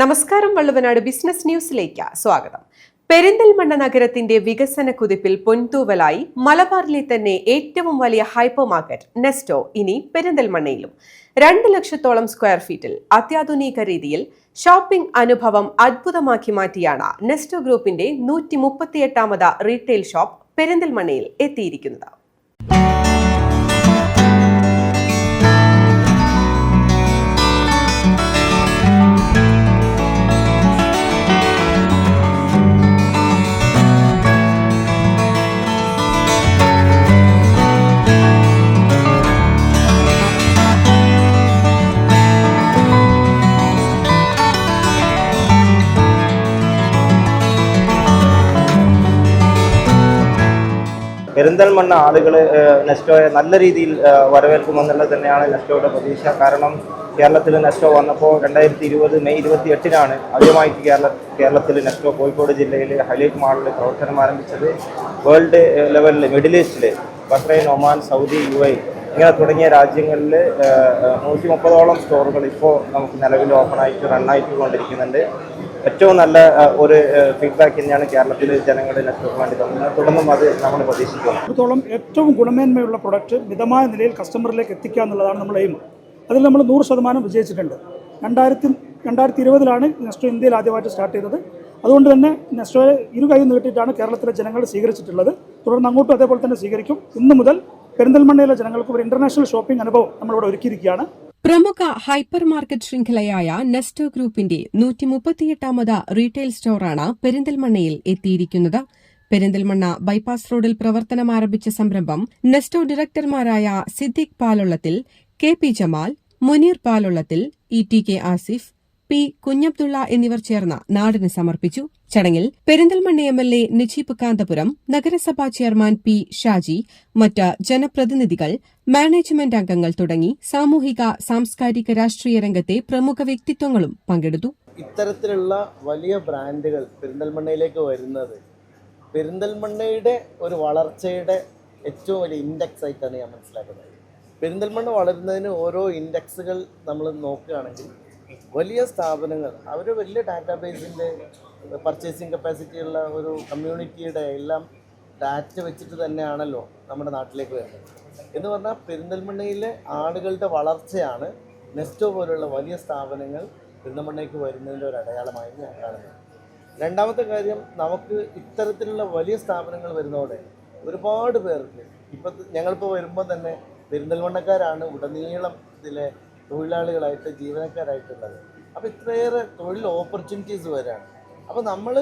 നമസ്കാരം വള്ളുവനാട് ബിസിനസ് ന്യൂസിലേക്ക് സ്വാഗതം. പെരിന്തൽമണ്ണ നഗരത്തിന്റെ വികസന കുതിപ്പിൽ പൊൻതൂവലായി മലബാറിലെ തന്നെ ഏറ്റവും വലിയ ഹൈപ്പർ മാർക്കറ്റ് നെസ്റ്റോ ഇനി പെരിന്തൽമണ്ണയിലും. രണ്ട് ലക്ഷത്തോളം സ്ക്വയർ ഫീറ്റിൽ അത്യാധുനിക രീതിയിൽ ഷോപ്പിംഗ് അനുഭവം അത്ഭുതമാക്കി മാറ്റിയാണ് നെസ്റ്റോ ഗ്രൂപ്പിന്റെ നൂറ്റി മുപ്പത്തിയെട്ടാമത് റീറ്റെയിൽ ഷോപ്പ് പെരിന്തൽമണ്ണയിൽ എത്തിയിരിക്കുന്നത്. പെരിന്തൽമണ്ണ ആളുകൾ നെസ്റ്റോയെ നല്ല രീതിയിൽ വരവേൽക്കുമെന്നുള്ളത് തന്നെയാണ് നെസ്റ്റോയുടെ പ്രതീക്ഷ. കാരണം കേരളത്തിൽ നെസ്റ്റോ വന്നപ്പോൾ രണ്ടായിരത്തി ഇരുപത് മെയ് ഇരുപത്തി എട്ടിനാണ് ആദ്യമായിട്ട് കേരള കേരളത്തിൽ നെസ്റ്റോ കോഴിക്കോട് ജില്ലയിൽ ഹൈലൈറ്റ് മാളിൽ പ്രവർത്തനം ആരംഭിച്ചത്. വേൾഡ് ലെവലിൽ മിഡിൽ ഈസ്റ്റിൽ Bahrain Oman Saudi U A ഇങ്ങനെ തുടങ്ങിയ രാജ്യങ്ങളിൽ നൂറ്റി മുപ്പതോളം സ്റ്റോറുകൾ ഇപ്പോൾ നമുക്ക് നിലവിൽ ഓപ്പണായിട്ട് റണ്ണായിട്ട് കൊണ്ടിരിക്കുന്നുണ്ട് ഏറ്റവും നല്ല ഒരു ഫീഡ്ബാക്ക് തന്നെയാണ് കേരളത്തിലെ ജനങ്ങളുടെ നെറ്റ്വർക്ക് വേണ്ടി തുടർന്നും അത് നമ്മൾ പ്രതീക്ഷിക്കുന്നു. അത്രത്തോളം ഏറ്റവും ഗുണമേന്മയുള്ള പ്രൊഡക്റ്റ് മിതമായ നിലയിൽ കസ്റ്റമറിലേക്ക് എത്തിക്കുക എന്നുള്ളതാണ് നമ്മുടെ എയിം അതിൽ നമ്മൾ നൂറ് ശതമാനം വിജയിച്ചിട്ടുണ്ട്. രണ്ടായിരത്തി രണ്ടായിരത്തി ഇരുപതിലാണ് നെസ്റ്റോ ഇന്ത്യയിൽ ആദ്യമായിട്ട് സ്റ്റാർട്ട് ചെയ്തത്. അതുകൊണ്ട് തന്നെ നെസ്റ്റോയെ ഇരു കൈ നീട്ടിയിട്ടാണ് കേരളത്തിലെ ജനങ്ങൾ സ്വീകരിച്ചിട്ടുള്ളത്. തുടർന്ന് അങ്ങോട്ടും അതേപോലെ തന്നെ സ്വീകരിക്കും. ഇന്ന് മുതൽ പെരിന്തൽമണ്ണയിലെ ജനങ്ങൾക്ക് ഒരു ഇന്റർനാഷണൽ ഷോപ്പിംഗ് അനുഭവം നമ്മളിവിടെ ഒരുക്കിയിരിക്കുകയാണ്. പ്രമുഖ ഹൈപ്പർ മാർക്കറ്റ് ശൃംഖലയായ നെസ്റ്റോ ഗ്രൂപ്പിന്റെ നൂറ്റി മുപ്പത്തിയെട്ടാമത് റീറ്റെയിൽ സ്റ്റോറാണ് പെരിന്തൽമണ്ണയിൽ എത്തിയിരിക്കുന്നത്. പെരിന്തൽമണ്ണ ബൈപ്പാസ് റോഡിൽ പ്രവർത്തനം ആരംഭിച്ച സംരംഭം Nesto ഡയറക്ടർമാരായ Siddique Palullathil K P Jamal Muneer Palullathil E T K Asif P Kunhabdulla എന്നിവർ ചേർന്ന് നാടിന് സമർപ്പിച്ചു. ചടങ്ങിൽ Perinthalmanna M L A Najeeb Kanthapuram നഗരസഭാ ചെയർമാൻ പി ഷാജി മറ്റ് ജനപ്രതിനിധികൾ മാനേജ്മെന്റ് അംഗങ്ങൾ തുടങ്ങി സാമൂഹിക സാംസ്കാരിക രാഷ്ട്രീയ രംഗത്തെ പ്രമുഖ വ്യക്തിത്വങ്ങളും പങ്കെടുത്തു. ഇത്തരത്തിലുള്ള വലിയ ബ്രാൻഡുകൾ പെരിന്തൽമണ്ണയിലേക്ക് വരുന്നത് പെരിന്തൽമണ്ണയുടെ ഒരു വളർച്ചയുടെ ഏറ്റവും വലിയ ഇൻഡെക്സ് ആയിട്ടാണ് ഞാൻ മനസ്സിലാക്കുന്നത്. പെരിന്തൽമണ്ണ വളരുന്നതിന് ഓരോ ഇൻഡെക്സുകൾ നമ്മൾ നോക്കുകയാണെങ്കിൽ വലിയ സ്ഥാപനങ്ങൾ അവർ വലിയ ഡാറ്റാബേസിന്റെ പർച്ചേസിങ് കപ്പാസിറ്റി ഉള്ള ഒരു കമ്മ്യൂണിറ്റിയുടെ എല്ലാം ഡാറ്റ വെച്ചിട്ട് തന്നെയാണല്ലോ നമ്മുടെ നാട്ടിലേക്ക് വരുന്നത്. എന്ന് പറഞ്ഞാൽ പെരിന്തൽമണ്ണയിലെ ആളുകളുടെ വളർച്ചയാണ് നെസ്റ്റോ പോലുള്ള വലിയ സ്ഥാപനങ്ങൾ പെരിന്തൽമണ്ണയ്ക്ക് വരുന്നതിന്റെ ഒരു അടയാളമായി ഞാൻ കാണുന്നത്. രണ്ടാമത്തെ കാര്യം നമുക്ക് ഇത്തരത്തിലുള്ള വലിയ സ്ഥാപനങ്ങൾ വരുന്നതോടെ ഒരുപാട് പേർക്ക് ഇപ്പം ഞങ്ങളിപ്പോൾ വരുമ്പോൾ തന്നെ പെരിന്തൽമണ്ണക്കാരാണ് ഉടനീളം ഇതിലെ തൊഴിലാളികളായിട്ട് ജീവനക്കാരായിട്ടുള്ളത്. അപ്പോൾ ഇത്രയേറെ തൊഴിൽ ഓപ്പർച്യൂണിറ്റീസ് വരാണ് അപ്പോൾ നമ്മൾ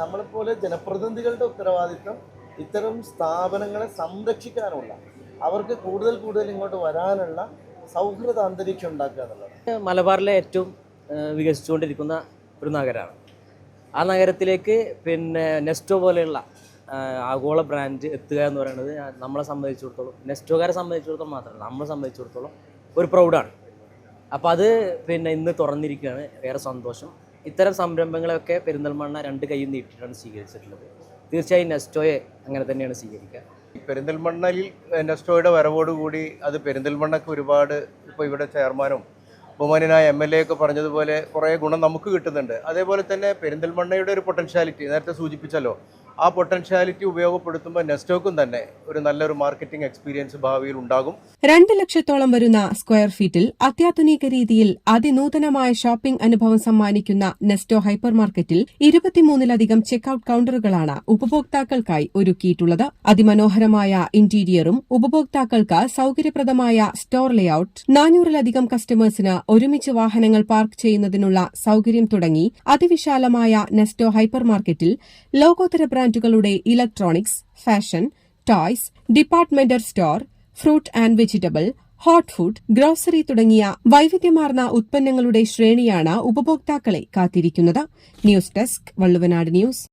നമ്മളെപ്പോലെ ജനപ്രതിനിധികളുടെ ഉത്തരവാദിത്വം ഇത്തരം സ്ഥാപനങ്ങളെ സംരക്ഷിക്കാനുള്ള അവർക്ക് കൂടുതൽ കൂടുതൽ ഇങ്ങോട്ട് വരാനുള്ള സൗഹൃദ അന്തരീക്ഷം ഉണ്ടാക്കുക എന്നുള്ളത്. മലബാറിലെ ഏറ്റവും വികസിച്ചുകൊണ്ടിരിക്കുന്ന ഒരു നഗരമാണ്. ആ നഗരത്തിലേക്ക് പിന്നെ നെസ്റ്റോ പോലെയുള്ള ആഗോള ബ്രാൻഡ് എത്തുക എന്ന് പറയുന്നത് നമ്മളെ സംബന്ധിച്ചിടത്തോളം നെസ്റ്റോക്കാരെ സംബന്ധിച്ചിടത്തോളം മാത്രമല്ല നമ്മളെ സംബന്ധിച്ചിടത്തോളം ഒരു പ്രൗഡാണ് അപ്പോൾ അത് പിന്നെ ഇന്ന് തുറന്നിരിക്കുകയാണ്. വേറെ സന്തോഷം. ഇത്തരം സംരംഭങ്ങളൊക്കെ പെരിന്തൽമണ്ണ രണ്ട് കൈയും നീട്ടിയിട്ടാണ് സ്വീകരിച്ചിട്ടുള്ളത്. തീർച്ചയായും നെസ്റ്റോയെ അങ്ങനെ തന്നെയാണ് സ്വീകരിക്കുക. പെരിന്തൽമണ്ണയിൽ നെസ്റ്റോയുടെ വരവോടുകൂടി അത് പെരിന്തൽമണ്ണക്ക് ഒരുപാട് ഇപ്പോൾ ഇവിടെ ചെയർമാനും ബഹുമാനായ എം എൽ എ ഒക്കെ പറഞ്ഞതുപോലെ കുറേ ഗുണം നമുക്ക് കിട്ടുന്നുണ്ട്. അതേപോലെ തന്നെ പെരിന്തൽമണ്ണയുടെ ഒരു പൊട്ടൻഷ്യാലിറ്റി നേരത്തെ സൂചിപ്പിച്ചല്ലോ. ആ പൊട്ടൻഷ്യാലിറ്റി ഉപയോഗപ്പെടുത്തുമ്പോൾ നെസ്റ്റോക്കും തന്നെ ഒരു നല്ലൊരു മാർക്കറ്റിംഗ് എക്സ്പീരിയൻസ് ഭാവിയിൽ ഉണ്ടാകും. രണ്ട് ലക്ഷത്തോളം വരുന്ന സ്ക്വയർ ഫീറ്റിൽ അത്യാധുനിക രീതിയിൽ അതിനൂതനമായ ഷോപ്പിംഗ് അനുഭവം സമ്മാനിക്കുന്ന നെസ്റ്റോ ഹൈപ്പർ മാർക്കറ്റിൽ ഇരുപത്തിമൂന്നിലധികം ചെക്ക്ഔട്ട് കൌണ്ടറുകളാണ് ഉപഭോക്താക്കൾക്കായി ഒരുക്കിയിട്ടുള്ളത്. അതിമനോഹരമായ ഇന്റീരിയറും ഉപഭോക്താക്കൾക്ക് സൌകര്യപ്രദമായ സ്റ്റോർ ലേഔട്ട് നാനൂറിലധികം കസ്റ്റമേഴ്സിന് ഒരുമിച്ച് വാഹനങ്ങൾ പാർക്ക് ചെയ്യുന്നതിനുള്ള സൌകര്യം തുടങ്ങി അതിവിശാലമായ നെസ്റ്റോ ഹൈപ്പർ മാർക്കറ്റിൽ ലോകോത്തര ബ്രാൻഡുകളുടെ electronics fashion toys departmental store fruit and vegetable hot food grocery തുടങ്ങിയ വൈവിധ്യമാർന്ന ഉത്പന്നങ്ങളുടെ ശ്രേണിയാണ് ഉപഭോക്താക്കളെ കാത്തിരിക്കുന്നത്. News desk Valluvanad news.